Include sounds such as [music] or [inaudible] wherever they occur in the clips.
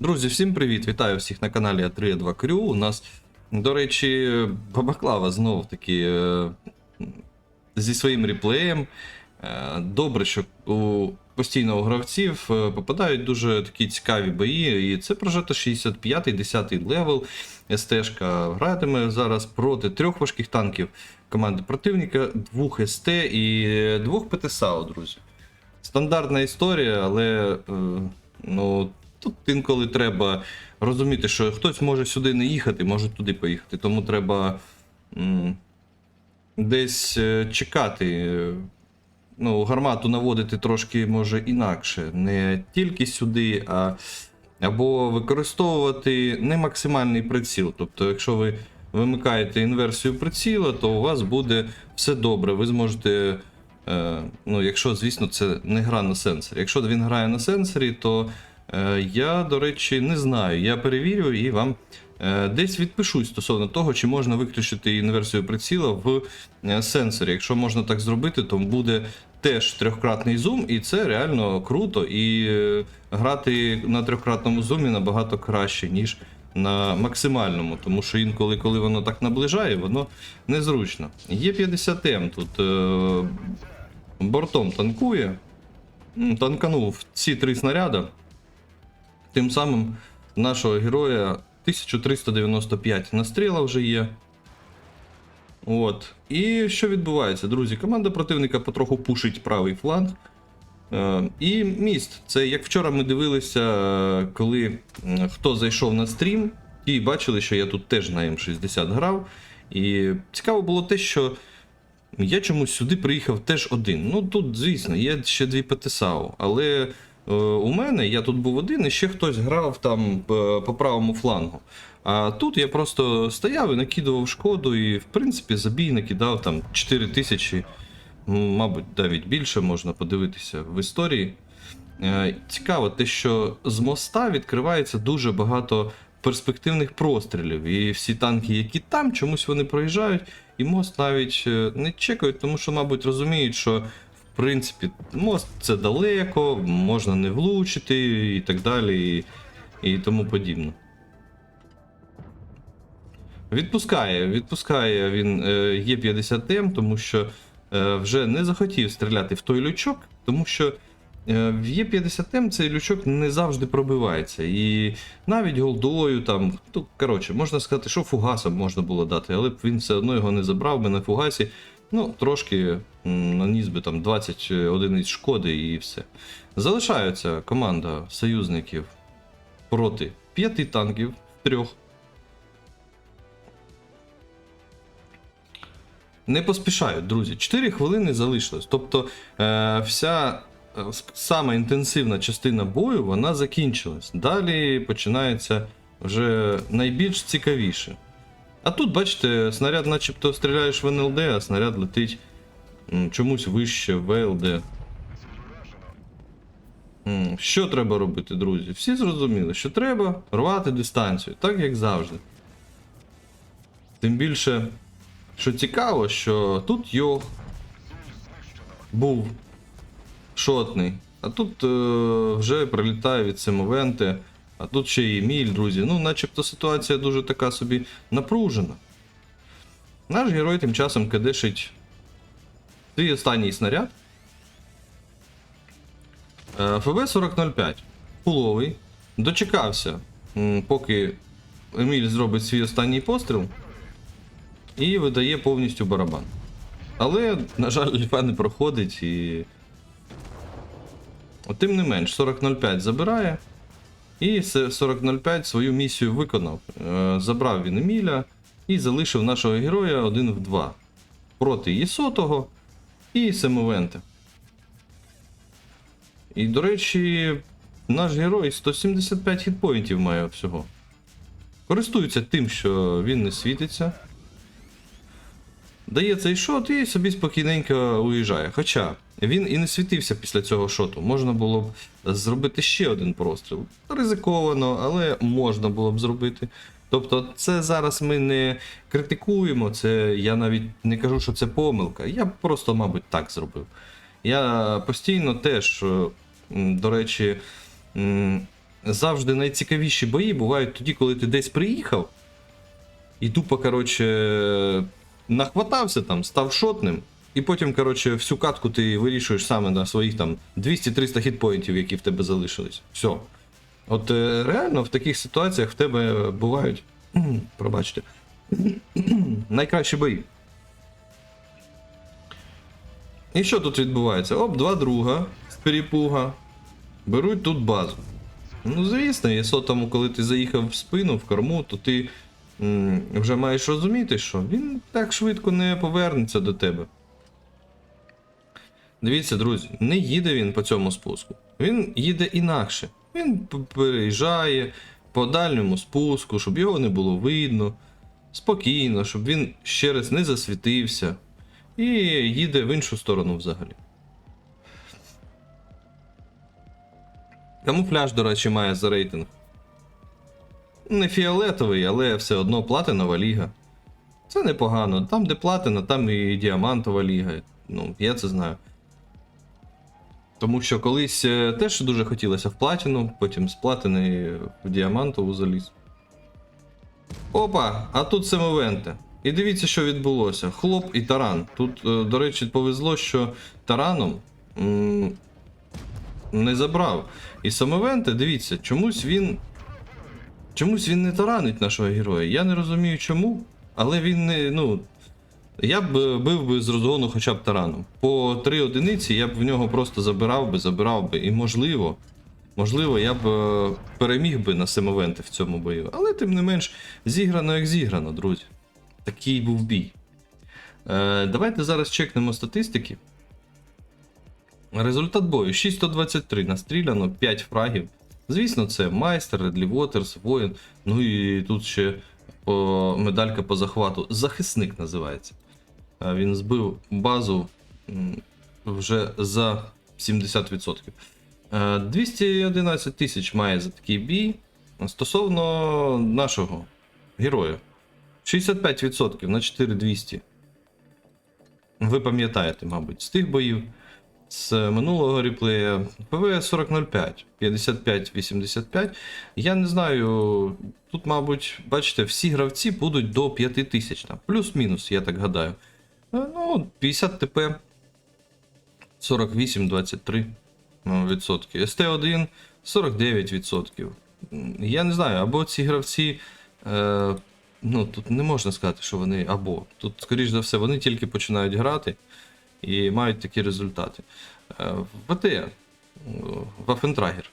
Друзі, всім привіт! Вітаю всіх на каналі А3 Крю. У нас, до речі, Бабаклава знов таки е, зі своїм реплеєм. Е, Добре, що у постійно гравців е, попадають дуже такі цікаві бої. І це прожето 65-й, 10-й левел. СТ-шка гратиме зараз проти трьох важких танків команди противника, двох СТ і двох ПТСАУ, друзі. Стандартна історія, але ну, тут інколи треба розуміти, що хтось може сюди не їхати, може туди поїхати. Тому треба м, десь е, чекати. Ну, гармату наводити трошки може інакше. Не тільки сюди, а або використовувати не максимальний приціл. Тобто, якщо ви вимикаєте інверсію приціла, то у вас буде все добре. Ви зможете. Е, ну, якщо, звісно, це не гра на сенсорі. Якщо він грає на сенсорі, то я, до речі, не знаю. Я перевірю і вам е, десь відпишусь стосовно того, чи можна виключити інверсію приціла в е, сенсорі. Якщо можна так зробити, то буде теж трьохкратний зум, і це реально круто. І е, грати на трьохкратному зумі набагато краще, ніж на максимальному, тому що інколи, коли воно так наближає, воно незручно. Є 50М тут е, бортом танкує, танканув ці три снаряди. Тим самим нашого героя 1395 настріла вже є. От. І що відбувається, друзі? Команда противника потроху пушить правий фланг. Е, І міст. Це як вчора ми дивилися, е, коли хто зайшов на стрім, ті бачили, що я тут теж на М60 грав. І цікаво було те, що я чомусь сюди приїхав теж один. Ну тут, звісно, є ще дві ПТСАУ, але у мене я тут був один, і ще хтось грав там е, по правому флангу. А тут я просто стояв і накидував шкоду, і в принципі забій накидав там 4 тисячі, мабуть, навіть більше можна подивитися в історії. Е, Цікаво, те, що з моста відкривається дуже багато перспективних прострілів. І всі танки, які там, чомусь вони проїжджають, і мост навіть е, не чекають, тому що, мабуть, розуміють, що принципі мост це далеко, можна не влучити і так далі, і, і тому подібне. Відпускає, відпускає він е, Є50М, тому що е, вже не захотів стріляти в той лючок, тому що е, в Є50М цей лючок не завжди пробивається. І навіть голдою там, ну, коротше, можна сказати, що фугасом можна було дати, але б він все одно його не забрав би на фугасі. Ну, трошки наніс би там 20 одиниць шкоди і все. Залишається команда союзників проти п'яти танків трьох. Не поспішають, друзі. 4 хвилини залишилось. Тобто е, вся е, сама інтенсивна частина бою вона закінчилась. Далі починається вже найбільш цікавіше. А тут, бачите, снаряд начебто стріляєш в НЛД, а снаряд летить чомусь вище в ВЛД. Що треба робити, друзі? Всі зрозуміли, що треба рвати дистанцію, так як завжди. Тим більше, що цікаво, що тут Йох був шотний, а тут е, вже прилітає від Семовенти, а тут ще й Еміль, друзі. Ну, начебто ситуація дуже така собі напружена. Наш герой тим часом кадешить свій останній снаряд. Е, ФВ-4005. Пуловий. Дочекався, поки Еміль зробить свій останній постріл і видає повністю барабан. Але, на жаль, ліфа не проходить і. Тим не менш, 4005 забирає. І 4005 свою місію виконав. Е, Забрав він Еміля і залишив нашого героя один в два. Проти Єсотого і Семовенте. І, до речі, наш герой 175 хітпоінтів має всього. Користується тим, що він не світиться. Дає цей шот і собі спокійненько уїжджає. Хоча він і не світився після цього шоту. Можна було б зробити ще один простріл. Ризиковано, але можна було б зробити. Тобто, це зараз ми не критикуємо, це я навіть не кажу, що це помилка. Я просто, мабуть, так зробив. Я постійно теж, е, до речі, завжди найцікавіші бої бувають тоді, коли ти десь приїхав, і тупо, коротше, нахватався там, став шотним, і потім, коротше, всю катку ти вирішуєш саме на своїх там 200-300 хітпоінтів, які в тебе залишились. Все. От е, реально в таких ситуаціях в тебе бувають. [clears throat] Пробачте. [clears throat] найкращі бої. І що тут відбувається? Оп, два друга з перепуга. Беруть тут базу. Ну, звісно, якщо тому, коли ти заїхав в спину, в корму, то ти вже маєш розуміти, що він так швидко не повернеться до тебе. Дивіться, друзі, не їде він по цьому спуску. Він їде інакше. Він переїжджає по дальньому спуску, щоб його не було видно. Спокійно, щоб він ще раз не засвітився. І їде в іншу сторону взагалі. Камуфляж, до речі, має за рейтинг. Не фіолетовий, але все одно платинова ліга. Це непогано. Там, де платина, там і діамантова ліга. Ну, я це знаю. Тому що колись е, теж дуже хотілося в платину, потім з платини в діамантову заліз. Опа, а тут семовенте. І дивіться, що відбулося. Хлоп і таран. Тут, е, до речі, повезло, що тараном м, не забрав. І самовенте, дивіться, чомусь він. Чомусь він не таранить нашого героя. Я не розумію чому, але він не. ну. Я б е, бив би з розгону хоча б тараном. По три одиниці я б в нього просто забирав би, забирав би. І можливо, можливо, я б е, переміг би на семовенти в цьому бою. Але тим не менш, зіграно як зіграно, друзі. Такий був бій. Е, давайте зараз чекнемо статистики. Результат бою 623 настріляно, 5 фрагів. Звісно, це майстер, Редлі Вотерс, воїн. Ну і тут ще по, медалька по захвату. Захисник називається. Він збив базу вже за 70%. Е, 211 тисяч має за такий бій. Стосовно нашого героя. 65% на 4200. Ви пам'ятаєте, мабуть, з тих боїв. З минулого реплея ПВ 4005, 55-85. Я не знаю. Тут, мабуть, бачите, всі гравці будуть до 5000. Плюс-мінус, я так гадаю. Е, Ну, 50 ТП, 48-23 відсотки. СТ1 49 відсотків. М, Я не знаю, або ці гравці. Е, ну, тут не можна сказати, що вони або. Тут, скоріш за все, вони тільки починають грати і мають такі результати. Е, ВТ, е, Вафентрагер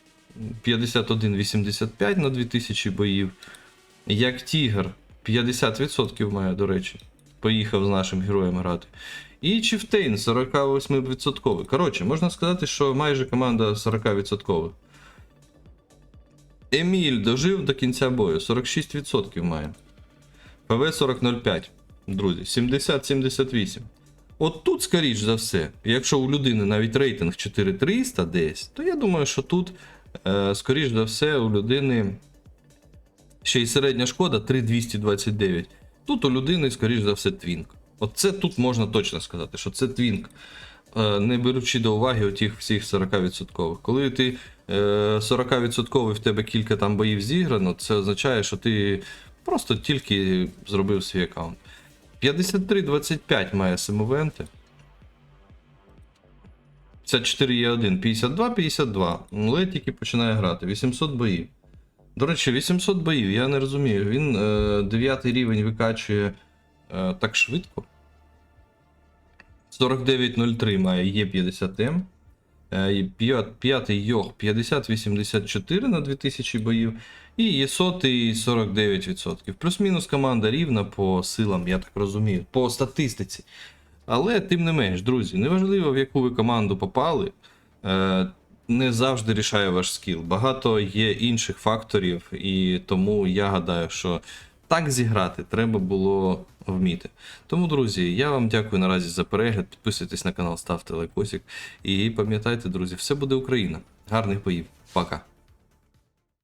51,85 на 2000 боїв. Як Тігр 50% має, до речі. Поїхав з нашим героєм грати. І Чифтейн 48%. Коротше, можна сказати, що майже команда 40%. Еміль дожив до кінця бою, 46% має. ПВ 4005. Друзі, 70-78. От тут, скоріш за все, якщо у людини навіть рейтинг 4300 десь, то я думаю, що тут, е, скоріш за все, у людини ще й середня шкода 3229. Тут у людини, скоріш за все, твінк. От це тут можна точно сказати, що це твінк. Е, Не беручи до уваги отих всіх 40%. Коли ти е, 40% в тебе кілька там боїв зіграно, це означає, що ти просто тільки зробив свій аккаунт. 53-25 має семовенти. 54 є 1, 52-52. Ледь тільки починає грати. 800 боїв. До речі, 800 боїв, я не розумію. Він е, 9 рівень викачує е, так швидко. 49.03 має є 50М. Е, і п'ят- П'ятий Йох 50-84 на 2000 боїв. І є сотий 49%. Плюс-мінус команда рівна по силам, я так розумію, по статистиці. Але тим не менш, друзі, неважливо в яку ви команду попали, е, не завжди рішає ваш скіл. Багато є інших факторів, і тому я гадаю, що так зіграти треба було вміти. Тому, друзі, я вам дякую наразі за перегляд. Підписуйтесь на канал, ставте лайкосик. І пам'ятайте, друзі, все буде Україна. Гарних боїв. Пока.